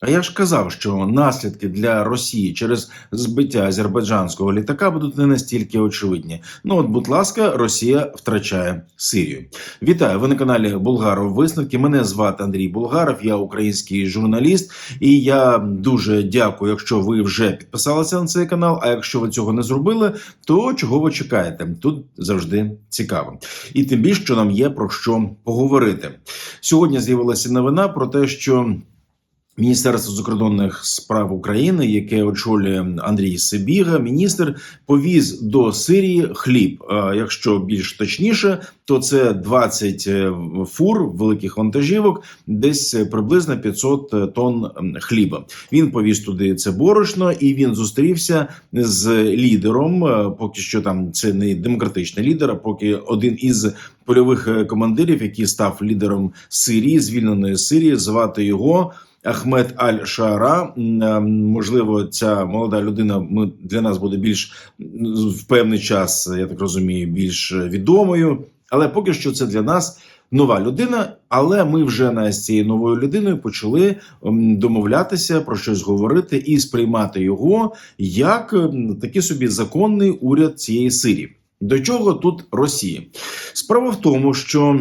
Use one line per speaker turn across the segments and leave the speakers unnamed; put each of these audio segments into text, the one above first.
А я ж казав, що наслідки для Росії через збиття азербайджанського літака будуть не настільки очевидні. Ну от, будь ласка, Росія втрачає Сирію. Вітаю! Ви на каналі Булгаров Висновки. Мене звати Андрій Булгаров, я український журналіст, і я дуже дякую, якщо ви вже підписалися на цей канал. А якщо ви цього не зробили, то чого ви чекаєте? Тут завжди цікаво. І тим більше, що нам є про що поговорити. Сьогодні з'явилася новина про те, що. Міністерство закордонних справ України, яке очолює Андрій Сибіга, міністр повіз до Сирії хліб. Якщо більш точніше, то це 20 фур великих вантажівок, десь приблизно 500 тонн хліба. Він повіз туди це борошно, і він зустрівся з лідером. е, Поки що там це не демократичний лідер, а поки один із польових е, командирів, який став лідером Сирії, звільненої Сирії, звати його. Ахмед Аль Шаара. М, е, Можливо, ця молода людина ми для нас буде більш в певний час, я так розумію, більш відомою. Але поки що це для нас нова людина. Але ми вже на з цією новою людиною почали домовлятися про щось говорити і сприймати його як такий собі законний уряд цієї Сирії. До чого тут Росія? Справа в тому, що.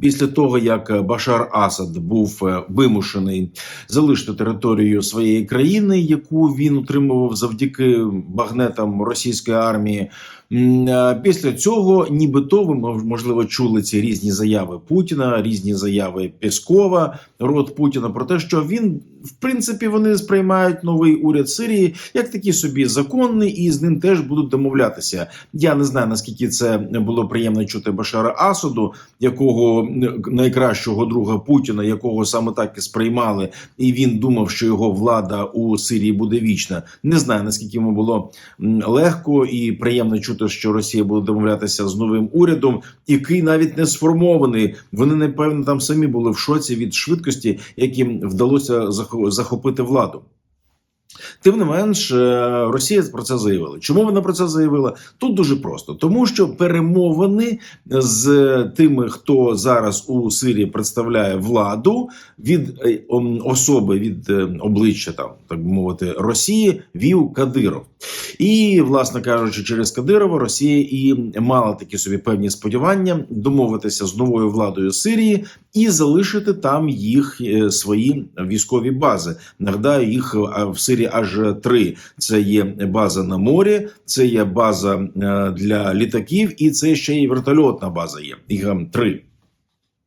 Після того, як Башар Асад був е, вимушений залишити територію своєї країни, яку він утримував завдяки багнетам російської армії, е, після цього, нібито ви можливо чули ці різні заяви Путіна, різні заяви Пєскова, рот Путіна про те, що він в принципі вони сприймають новий уряд Сирії як такий собі законний, і з ним теж будуть домовлятися. Я не знаю наскільки це було приємно чути Башара Асаду, якого найкращого друга Путіна, якого саме так і сприймали, і він думав, що його влада у Сирії буде вічна. Не знаю наскільки йому було легко і приємно чути, що Росія буде домовлятися з новим урядом, який навіть не сформований. Вони напевно там самі були в шоці від швидкості, яким вдалося захо- захопити владу. Тим не менш, е, Росія про це заявила. Чому вона про це заявила? Тут дуже просто, тому що перемовини з тими, хто зараз у Сирії представляє владу від е, особи від е, обличчя, там так би мовити, Росії вів Кадиров. І, власне кажучи, через Кадирова Росія і мала такі собі певні сподівання домовитися з новою владою Сирії і залишити там їх свої військові бази. Нагадаю, їх в Сирії аж три: це є база на морі, це є база е, для літаків, і це ще й вертольотна база є. Їх там три.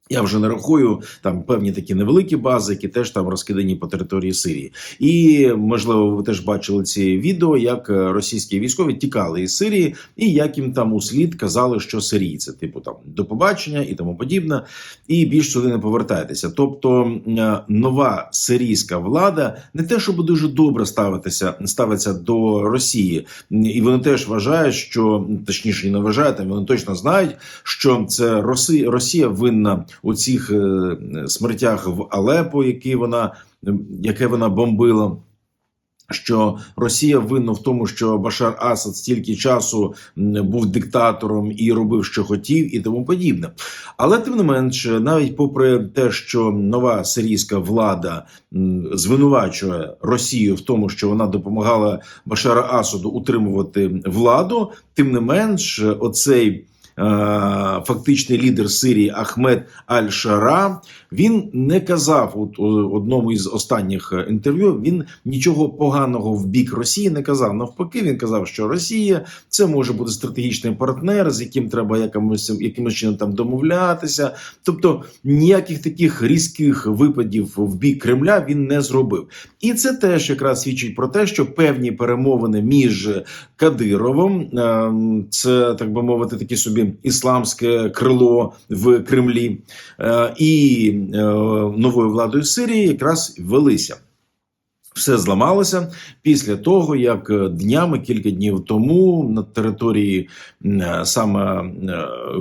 Я вже не рахую там певні такі невеликі бази, які теж там розкидані по території Сирії. І можливо, ви теж бачили ці відео, як е, російські військові тікали із Сирії, і як їм там услід казали, що сирійці, типу там до побачення і тому подібне, і більш сюди не повертайтеся. Тобто е, нова сирійська влада не те, щоб дуже добре ставитися, ставиться до Росії, і вони теж вважають, що точніше не вважають, вони точно знають, що це Росія винна у цих е, смертях в Алепо, які вона яке вона бомбила. Що Росія винна в тому, що Башар Асад стільки часу був диктатором і робив, що хотів, і тому подібне. Але тим не менш, навіть попри те, що нова сирійська влада звинувачує Росію в тому, що вона допомагала Башара Асаду утримувати владу, тим не менш, оцей. Е, Фактичний лідер Сирії Ахмед Аль-Шара він не казав у одному із останніх е, інтерв'ю. Він нічого поганого в бік Росії не казав. Навпаки, він казав, що Росія це може бути стратегічний партнер, з яким треба якимось якимось чином там домовлятися. Тобто ніяких таких різких випадів в бік Кремля він не зробив. І це теж якраз свідчить про те, що певні перемовини між Кадировим, ем, це так би мовити, таке собі ісламське крило в Кремлі, е, і е, новою владою Сирії якраз велися. Все зламалося після того, як е, днями кілька днів тому на території саме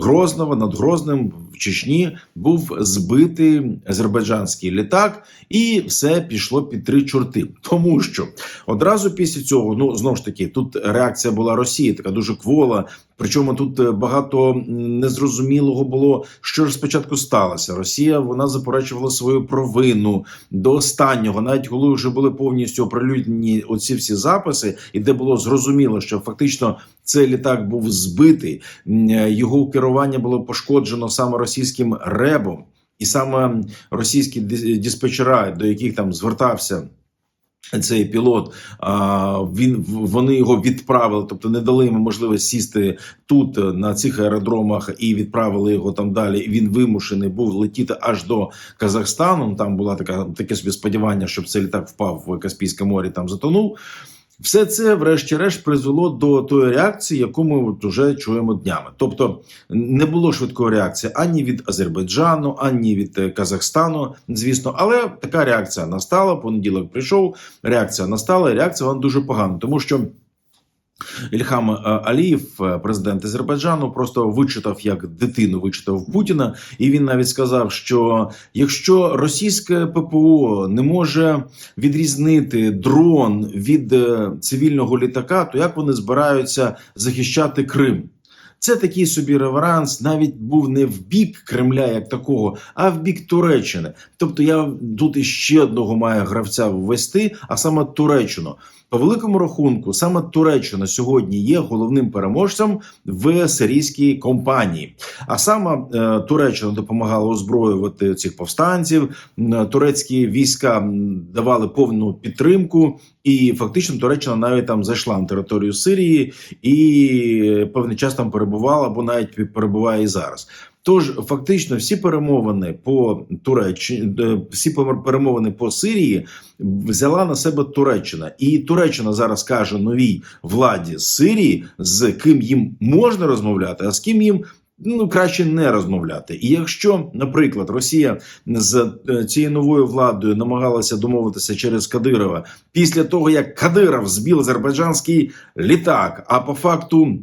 Грозного над Грозним в Чечні був збитий азербайджанський літак, і все пішло під три чорти. Тому що одразу після цього, ну знову ж таки, тут реакція була Росії, така дуже квола. Причому тут е, багато незрозумілого було, що ж спочатку сталося. Росія вона заперечувала свою провину до останнього, навіть коли вже були повністю оприлюднені оці всі записи, і де було зрозуміло, що фактично цей літак був збитий, е, його керування було пошкоджено саме російським ребом, і саме російські дис- диспетчера, до яких там звертався. Цей пілот, він вони його відправили, тобто не дали йому можливість сісти тут на цих аеродромах і відправили його там далі. Він вимушений був летіти аж до Казахстану. Там була така таке собі сподівання, щоб цей літак впав в Каспійське море, там затонув. Все це, врешті-решт, призвело до тої реакції, яку ми от уже чуємо днями. Тобто не було швидкої реакції ані від Азербайджану, ані від е, Казахстану, звісно, але така реакція настала. Понеділок прийшов. Реакція настала, і реакція вона дуже погана, тому що. Ільхам Аліїв, Алієв, е, президент Азербайджану, просто вичитав як дитину, вичитав Путіна, і він навіть сказав, що якщо російське ППО не може відрізнити дрон від е, цивільного літака, то як вони збираються захищати Крим? Це такий собі реверанс, навіть був не в бік Кремля як такого, а в бік Туреччини. Тобто я тут іще одного маю гравця ввести, а саме Туреччину. По великому рахунку, саме Туреччина сьогодні є головним переможцем в сирійській компанії. А саме е, Туреччина допомагала озброювати цих повстанців. Турецькі війська давали повну підтримку, і фактично Туреччина навіть там зайшла на територію Сирії і певний час там перебувала, або навіть перебуває і зараз. Тож фактично всі перемовини по Туреччині, е, всі перемовини по Сирії взяла на себе Туреччина, і Туреччина зараз каже новій владі Сирії, з ким їм можна розмовляти, а з ким їм. Ну, краще не розмовляти. І якщо, наприклад, Росія з е, цією новою владою намагалася домовитися через Кадирова після того, як Кадиров збив азербайджанський літак, а по факту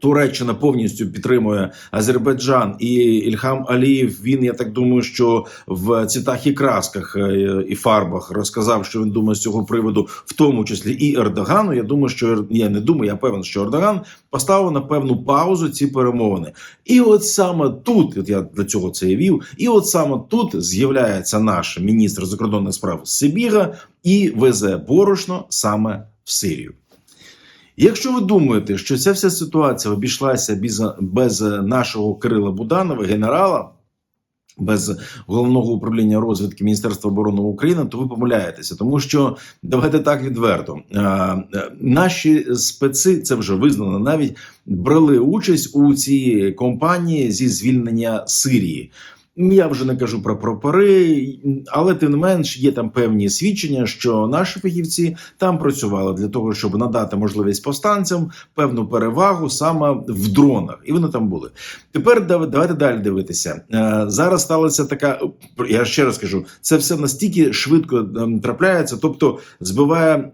Туреччина повністю підтримує Азербайджан і Ільхам Алієв. Він я так думаю, що в цвітах і красках е, і фарбах розказав, що він думає з цього приводу, в тому числі і Ердогану. Я думаю, що я не думаю, я певен, що Ердоган поставив на певну паузу ці перемовини. І от саме тут, от я для цього це і вів, і от саме тут з'являється наш міністр закордонних справ Сибіга і везе борошно саме в Сирію. Якщо ви думаєте, що ця вся ситуація обійшлася без, без нашого Кирила Буданова, генерала, без головного управління розвідки Міністерства оборони України, то ви помиляєтеся, тому що давайте так відверто. е, е, Наші специ це вже визнано навіть брали участь у цій компанії зі звільнення Сирії. Я вже не кажу про прапори, але тим не менш є там певні свідчення, що наші фахівці там працювали для того, щоб надати можливість повстанцям певну перевагу саме в дронах, і вони там були. Тепер дав- давайте далі дивитися. Е, Зараз сталася така. Я ще раз кажу, це все настільки швидко ем, трапляється, тобто збиває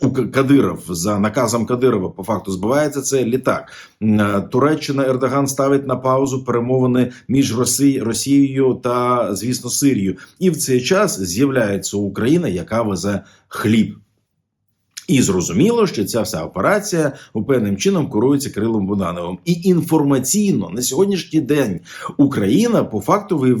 у Кадиров за наказом Кадирова. По факту збивається це літак. Е, Туреччина Ердоган ставить на паузу перемовини між Росі- Росією та, звісно, Сирією. І в цей час з'являється Україна, яка везе хліб. І зрозуміло, що ця вся операція певним чином курується Кирилом Будановим. І інформаційно на сьогоднішній день Україна по факту е,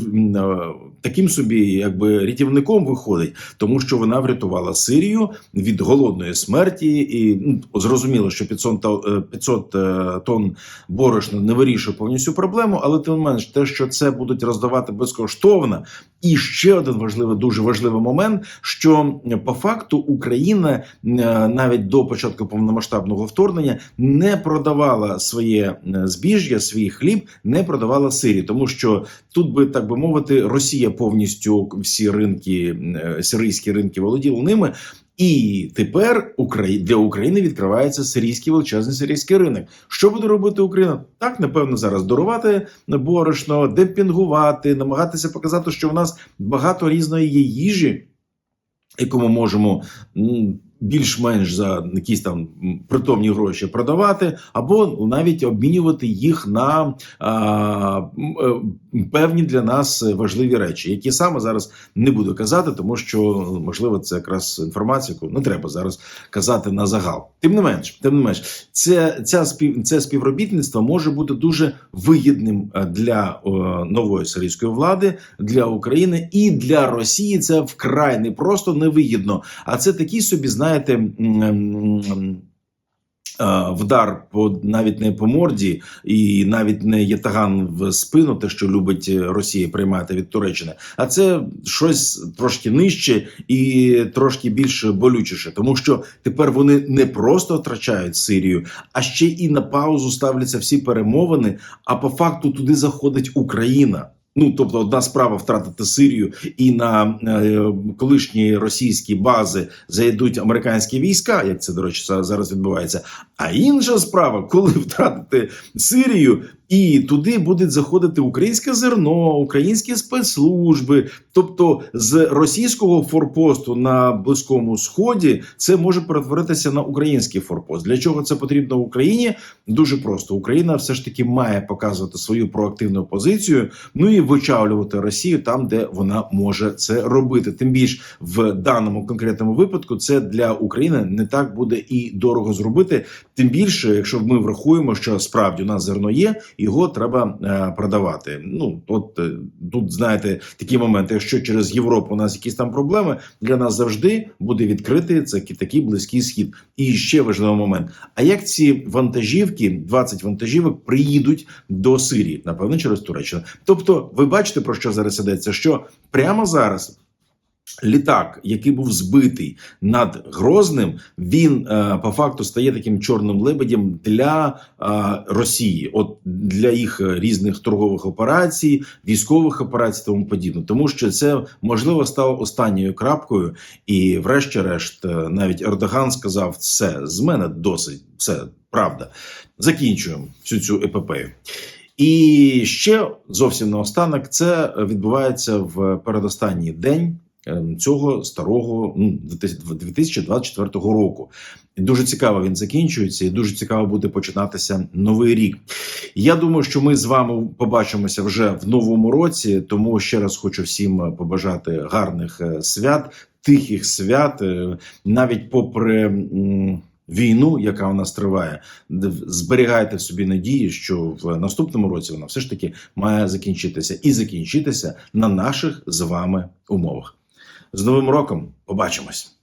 таким собі, якби рятівником виходить, тому що вона врятувала Сирію від голодної смерті, і ну, зрозуміло, що 500, е, 500 е, тонн борошна не вирішує повністю проблему, але тим не менш, те, що це будуть роздавати безкоштовно, і ще один важливий, дуже важливий момент, що е, по факту Україна е, навіть до початку повномасштабного вторгнення не продавала своє е, збіжжя, свій хліб, не продавала Сирії, тому що тут би так би мовити, Росія повністю всі ринки, е, сирійські ринки володіла ними. І тепер для України відкривається сирійський величезний сирійський ринок. Що буде робити Україна? Так, напевно, зараз дарувати борошно, демпінгувати, намагатися показати, що в нас багато різної є їжі, яку ми можемо більш-менш за якісь там притомні гроші продавати, або навіть обмінювати їх на а, е, певні для нас важливі речі, які саме зараз не буду казати, тому що можливо це якраз інформація, яку не треба зараз казати на загал. Тим не менш, тим не менш, це ця спів це співробітництво може бути дуже вигідним е, для е, нової сирійської влади, для України і для Росії. Це вкрай не просто невигідно, а це такий собі, знаєте. Е, Вдар по навіть не по морді, і навіть не ятаган в спину, те, що любить Росія приймати від Туреччини, а це щось трошки нижче і трошки більш болючіше, тому що тепер вони не просто втрачають Сирію, а ще і на паузу ставляться всі перемовини. А по факту туди заходить Україна. Ну, тобто, одна справа втратити Сирію, і на е, колишні російські бази зайдуть американські війська, як це до речі зараз відбувається. А інша справа, коли втратити Сирію, і туди буде заходити українське зерно, українські спецслужби. Тобто, з російського форпосту на близькому сході це може перетворитися на український форпост. Для чого це потрібно Україні? Дуже просто Україна все ж таки має показувати свою проактивну позицію. Ну і вичавлювати Росію там, де вона може це робити. Тим більш в даному конкретному випадку це для України не так буде і дорого зробити. Тим більше, якщо ми врахуємо, що справді у нас зерно є, його треба е, продавати. Ну от е, тут знаєте такі моменти. Якщо через Європу у нас якісь там проблеми, для нас завжди буде відкритий це такий близький схід. І ще важливий момент: а як ці вантажівки, 20 вантажівок, приїдуть до Сирії, напевно, через Туреччину? Тобто, ви бачите про що зараз йдеться? Що прямо зараз. Літак, який був збитий над Грозним, він е, по факту стає таким чорним лебедем для е, Росії, от для їх е, різних торгових операцій, військових операцій, тому подібне, тому що це можливо стало останньою крапкою, і, врешті-решт, навіть Ердоган сказав: все з мене досить, все правда. Закінчуємо всю цю епопею. І ще зовсім наостанок це відбувається в передостанній день цього старого ну, 2024 року. Дуже цікаво він закінчується, і дуже цікаво буде починатися новий рік. Я думаю, що ми з вами побачимося вже в новому році. Тому ще раз хочу всім побажати гарних е, свят, тихих свят, е, навіть попри. Війну, яка у нас триває, зберігайте в собі надії, що в наступному році вона все ж таки має закінчитися і закінчитися на наших з вами умовах. З новим роком побачимось.